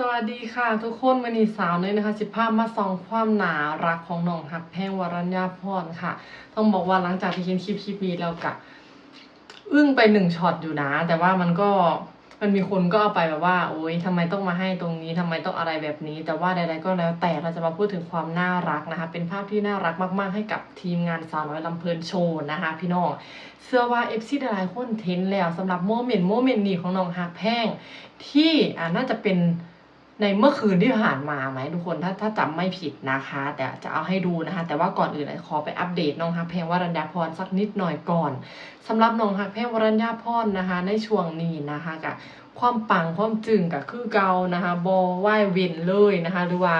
สวัสดีค่ะทุกคนวันนี้สาวเลยนะคะสิภาพมาส่องความหนารักของน้องหักแพงวรัญญาพรค่ะ ต้องบอกว่าหลังจากที่เห็นคลิปคลิปนี้แล้วกะอึ้งไปหนึ่งช็อตอยู่นะ แต่ว่ามันก็มันมีคนก็เอาไปแบบว่า โอ๊ยทำไมต้องมาให้ตรงนี้ทำไมต้องอะไรแบบนี้ แต่ว่าใดๆก็แล้วแต่เราจะมาพูดถึงความน่ารักนะคะ เป็นภาพที่น่ารักมากๆ ให้กับทีมงานสาวน้อยลำเพลินโชว์นะคะ พี่น้องเชื่อว่าเอฟซีหลายคนเทนแล้วสำหรับโมเมนต์โมเมนต์นี้ของน้องหักแพงที่อ่าน่าจะเป็น ในเมื่อคืนที่ผ่านมาไหมทุกคนถ้าถ้าจำไม่ผิดนะคะ แต่จะเอาให้ดูนะคะ แต่ว่าก่อนอื่นเลยขอไปอัปเดตน้องฮักแพงวรัญญาพรสักนิดหน่อยก่อนสำหรับน้องฮักแพงวรัญญาพรนะคะ ในช่วงนี้นะคะกับความปังความจึงกับคือเกานะคะบอไหวเวนเลยนะคะ หรือว่า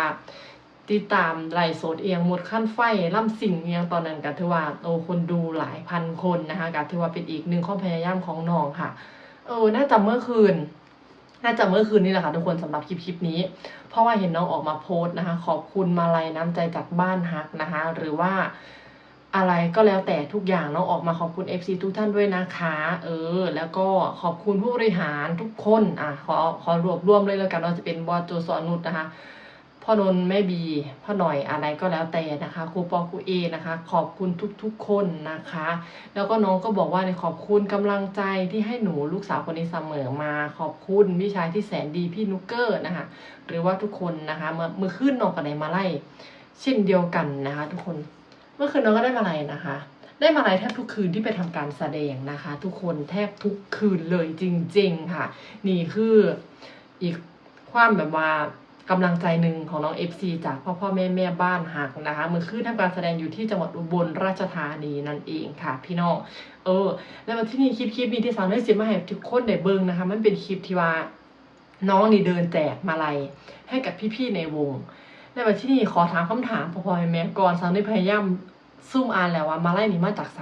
ติดตามไลฟ์สดเอียงหมดขั้นไฟล่ำสิ่งเอียงตอนนั้นก็ถือว่าโอ้คนดูหลายพันคนนะคะก็ถือว่าเป็นอีกหนึ่งข้อพยายามของน้องค่ะเออน่าจะเมื่อคืน น่าจะเมื่อคืนนี่แหละค่ะทุกคนสำหรับคลิปคลิปนี้ เพราะว่าเห็นน้องออกมาโพสต์นะคะ ขอบคุณมาลัยน้ำใจจากบ้านฮักนะคะ หรือว่าอะไรก็แล้วแต่ทุกอย่างน้องออกมาขอบคุณ FC ทุกท่านด้วยนะคะ เออ แล้วก็ขอบคุณผู้บริหารทุกคนอะขอขอรวบรวมเลยแล้วกันว่าจะเป็นบอสโจซอนุชนะคะ พ่อนนแม่บีพ่อหน่อยอะไรก็แล้วแต่นะคะครูปอครูเอนะคะ ขอบคุณทุกๆคนนะคะ แล้วก็น้องก็บอกว่าเนี่ยขอบคุณกำลังใจที่ให้หนูลูกสาวคนนี้เสมอมา ขอบคุณพี่ชายที่แสนดีพี่นุกเกอร์นะคะ หรือว่าทุกคนนะคะเมื่อเมื่อคืนน้องก็ได้มาไล่ เช่นเดียวกันนะคะ ทุกคนเมื่อคืนน้องก็ได้มาไล่นะคะ ได้มาไล่แทบทุกคืนที่ไปทำการแสดงนะคะ ทุกคนแทบทุกคืนเลยจริง ๆ ค่ะ นี่คืออีกความแบบว่า กำลังใจหนึ่งของน้อง FC จากพ่อพ่อแม่แม่บ้านหักนะคะมือคืนทำการแสดงอยู่ที่จังหวัดอุบลราชธานีนั่นเองค่ะ พี่น้องเออ แล้วมาที่นี่คลิปคลิปนี้ที่สาวได้เสียมาให้ทุกคนได้เบิ่งนะคะ มันเป็นคลิปที่ว่าน้องนี่เดินแจกมาลัยให้กับพี่ๆในวง แล้วมาที่นี่ขอถามคำถามพ่อพ่อแม่ก่อนสาวได้พยายามซุ่มอ่านแล้วว่ามาลัยนี่มาจากไส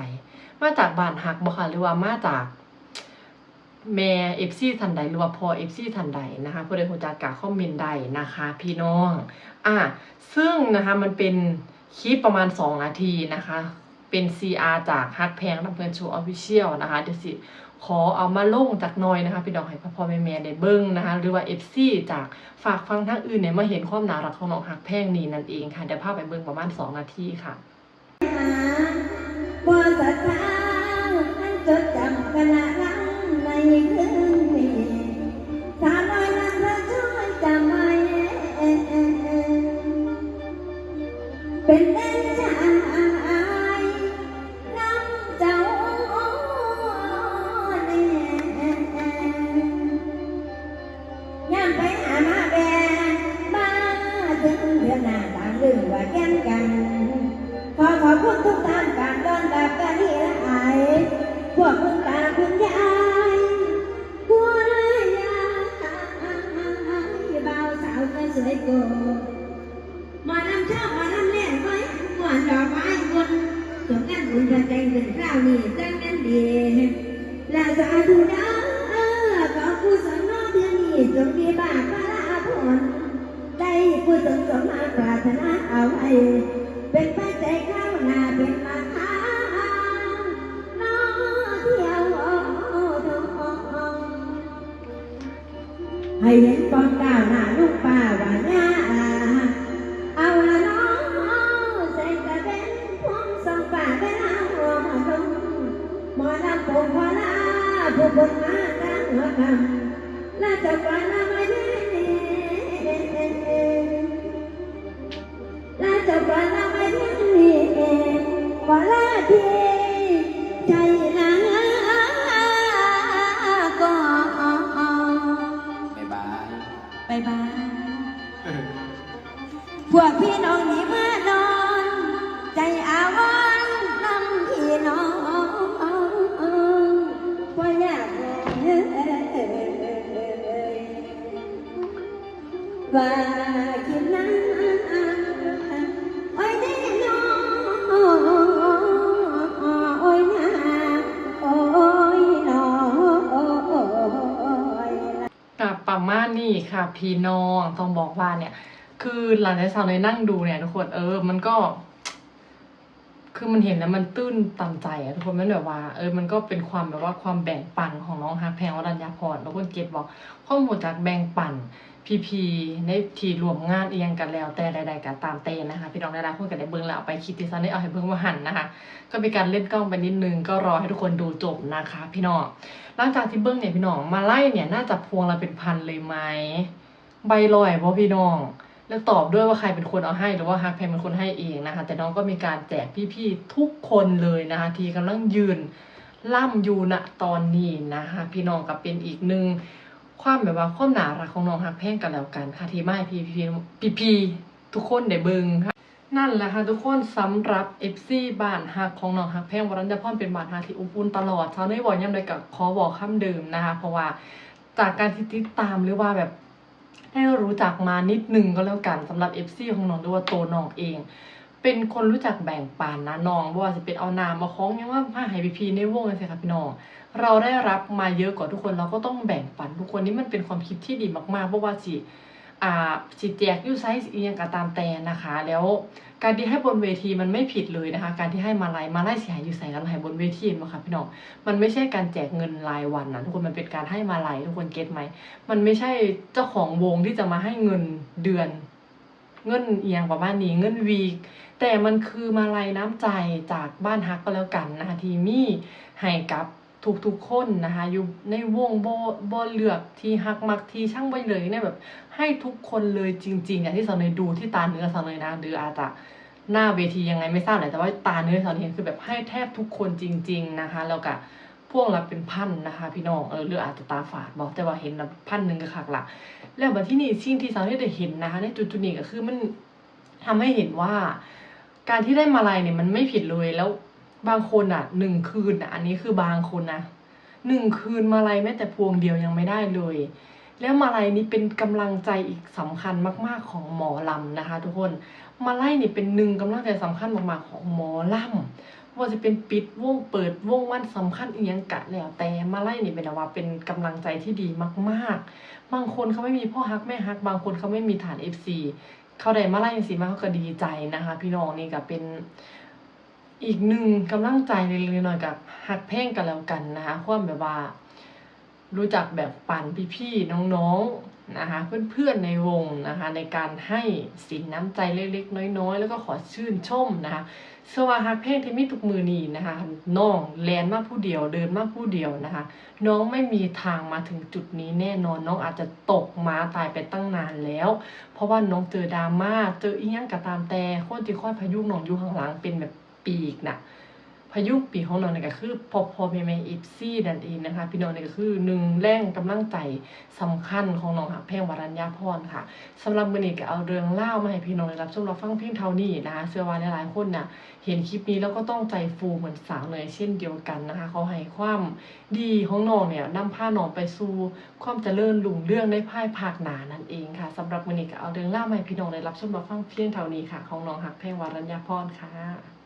มาจากบ้านหักบ่ค่ะหรือว่ามาจาก แม่เอฟซีทันใดหรือว่าพอเอฟซีทันใดนะคะผู้ใดหูจักกะคอมเมนต์ใดนะคะ พี่น้องอะซึ่งนะคะมันเป็นคลิปประมาณ 2 นาทีนะคะ เป็น CR จากฮักแพงลำเพลินโชว์ออฟฟิเชียลนะคะเดี๋ยวสิขอเอามาลงจากน้อยนะคะ พี่น้องให้พ่อพ่อแม่แม่ได้เบิ้งนะคะ หรือว่า FC จากฝากฟังทางอื่นเนี่ยมาเห็นความน่ารักของน้องฮักแพงนี่นั่นเองค่ะเดี๋ยวพาไปเบิ้งประมาณ 2 นาทีค่ะ ดีและสาธุเด้อขอผู้สนนองเดือนนี้จงมีบาปพระผลได้ผู้สมสมมาปรารถนาเอาไว้เป็นปัจจัยข้าวนาเป็นมาหาน้อเที่ยวทองให้เห็นความก้าวหน้าลูกป่าวาย่าเอา อลำโป่งพอลาผู้บนมากลางหัวคำและเจ้าป่าละไม่ได้และจะปลาไม่ที่เองปลาที่ใจนะก็บ๊ายบายบายบายพวกพี่ ว่าคิดนั้นโอ้ยแน่นอนโอ้ยนะโอ้ยนอกับประมาณนี้ค่ะ พี่น้องต้องบอกว่าเนี่ย คือหลังจากสาวเลยนั่งดูเนี่ยทุกคนเออ มันก็ คือมันเห็นแล้วมันตื้นตันใจอะทุกคนมันแบบว่า เออมันก็เป็นความแบบว่าความแบ่งปันของน้องฮักแพงวรัญญาพรแล้วคนเก็บบอกข้อมูลจากแบ่งปัน พีพีในทีรวมงานเอียงกันแล้ว แต่ใดๆก็ตามเต้นนะคะ พี่น้องได้รับคนกันได้เบิ่งแล้วไปคิดที่ซันได้เอาให้เบิ่งว่าหันนะคะ ก็มีการเล่นกล้องไปนิดนึงก็รอให้ทุกคนดูจบนะคะ พี่น้องหลังจากที่เบิ่งเนี่ยพี่น้องมาไล่เนี่ยน่าจะพวงละเป็นพันเลยไหมใบลอยบ่พี่น้อง แล้วตอบด้วยว่าใครเป็นคนเอาให้หรือว่าฮักแพงเป็นคนให้เองนะคะ แต่น้องก็มีการแจกพี่ๆทุกคนเลยนะคะที่กำลังยืนล่ำอยู่ณตอนนี้นะคะ พี่น้องก็เป็นอีกหนึ่ง ความแบบว่าความหนารักของน้องฮักแพงกันแล้วกันค่ะที่ไม่พี่พี่พี่พี่ทุกคนได้เบิงค่ะนั่นแหละค่ะทุกคนสำหรับ FC บ้านฮักของน้องฮักแพงวรัญญาพรเป็นบ้านฮักที่อบอุ่นตลอดชาวเน็ตบอกย้ำเลยกับขอบอกคำเดิมนะคะ เพราะว่าจากการที่ติดตามหรือว่าแบบให้รู้จักมานิดนึงก็แล้วกันสำหรับ FC ของน้องด้วยว่าตัวน้องเอง เป็นคนรู้จักแบ่งปันนะน้องบ่ว่าจะเป็นเอานามมาคล้องยังว่าผ้าไหพีพีในวงเลยสิค่ะพี่น้องเราได้รับมาเยอะกว่าทุกคนเราก็ต้องแบ่งปันทุกคนนี่มันเป็นความคิดที่ดีมากๆเพราะว่าสิอ่าสิแจกยูไซส์เอียงกับตามแต่นะคะ แล้วการที่ให้บนเวทีมันไม่ผิดเลยนะคะ การที่ให้มาลายมาไล่เสียหายอยู่ใส่กันให้บนเวทีมาค่ะพี่น้องมันไม่ใช่การแจกเงินรายวันนะทุกคนมันเป็นการให้มาลายทุกคนเก็ตไหมมันไม่ใช่เจ้าของวงที่จะมาให้เงินเดือน เงินเอียงประมาณนี้เงินวีคแต่มันคือมาลัยน้ำใจจากบ้านฮักก็แล้วกันนะคะที่มีให้กับทุกๆคนนะคะอยู่ในวงโบโบเลือกที่ฮักมักที่ช่างบ่เลยเนี่ยแบบให้ทุกคนเลยจริงๆอย่างที่สาวเนยดูที่ตาเนื้อสาวเนยนะหรืออาจจะหน้าเวทียังไงไม่ทราบแหละแต่ว่าตาเนื้อสาวเนยคือแบบให้แทบทุกคนจริง ๆนะคะแล้วก็ พวกเราเป็นพันนะคะ พี่น้องเออหรืออาจจะตาฝาดบอกแต่ว่าเห็นแบบพันหนึ่งก็คักละแล้วบัดที่นี่สิ่งที่สาวนี่ได้เห็นนะคะในจุดนี้ก็คือมันทำให้เห็นว่า การที่ได้มาลัยเนี่ยมันไม่ผิดเลยแล้วบางคนอะหนึ่งคืนอะอันนี้คือบางคนนะหนึ่งคืนมาลัยแม้แต่พวงเดียวยังไม่ได้เลย แล้วมาลัยนี้เป็นกำลังใจอีกสำคัญมาก ๆของหมอลำนะคะ ทุกคนมาลัยนี่เป็นหนึ่งกำลังใจสำคัญมากๆของหมอลำ ว่าจะเป็นปิดวงเปิดวงวันสำคัญอีกยังกะแล้วแต่มาไลัยนี่เป็นว่าเป็นกำลังใจที่ดีมากๆ บางคนเขาไม่มีพ่อฮักแม่ฮัก บางคนเขาไม่มีฐาน FC เขาได้มาไล่สิมาเขาก็ดีใจนะคะ พี่น้องนี่ก็เป็นอีกหนึ่งกำลังใจเล็กๆน้อยๆกับฮักแพ่งกันแล้วกันนะคะความแบบว่ารู้จักแบบปันพี่ๆน้องๆ นะคะเพื่อนๆในวงนะคะในการให้สินน้ำใจเล็กๆ น้อยๆ แล้วก็ขอชื่นชมนะคะสว่าฮักแพ่งที่มีทุกมือนีนะคะน้องแลนมากผู้เดียวเดินมากผู้เดียวนะคะ น้องไม่มีทางมาถึงจุดนี้แน่นอนน้องอาจจะตกม้าตายไปตั้งนานแล้ว เพราะว่าน้องเจอดราม่าเจออีหยังก็ตามแต่คนที่คอยพายุน้องอยู่ข้างหลังเป็นแบบปีกน่ะ พายุปีของน้องนี่ก็คือพอพอแม่แม่อีฟซี่นั่นเองนะคะ พี่น้องนี่ก็คือหนึ่งแรงกำลังใจสำคัญของน้องหักแพงวรัญญาพรค่ะสำหรับมือนี้ก็เอาเรื่องเล่ามาให้พี่น้องได้รับชมรับฟังเพียงเท่านี้นะคะเชื่อว่าหลายๆคนน่ะ เห็นคลิปนี้แล้วก็ต้องใจฟูเหมือนสาวเนยเช่นเดียวกันนะคะ เขาให้ความดีของน้องเนี่ยนำพาน้องไปสู่ความเจริญรุ่งเรื่องในภายภาคหนานั่นเองค่ะสำหรับมือนี้ก็เอาเรื่องเล่ามาให้พี่น้องได้รับชมรับฟังเพียงเท่านี้ค่ะ ของน้องหักแพงวรัญญาพรค่ะ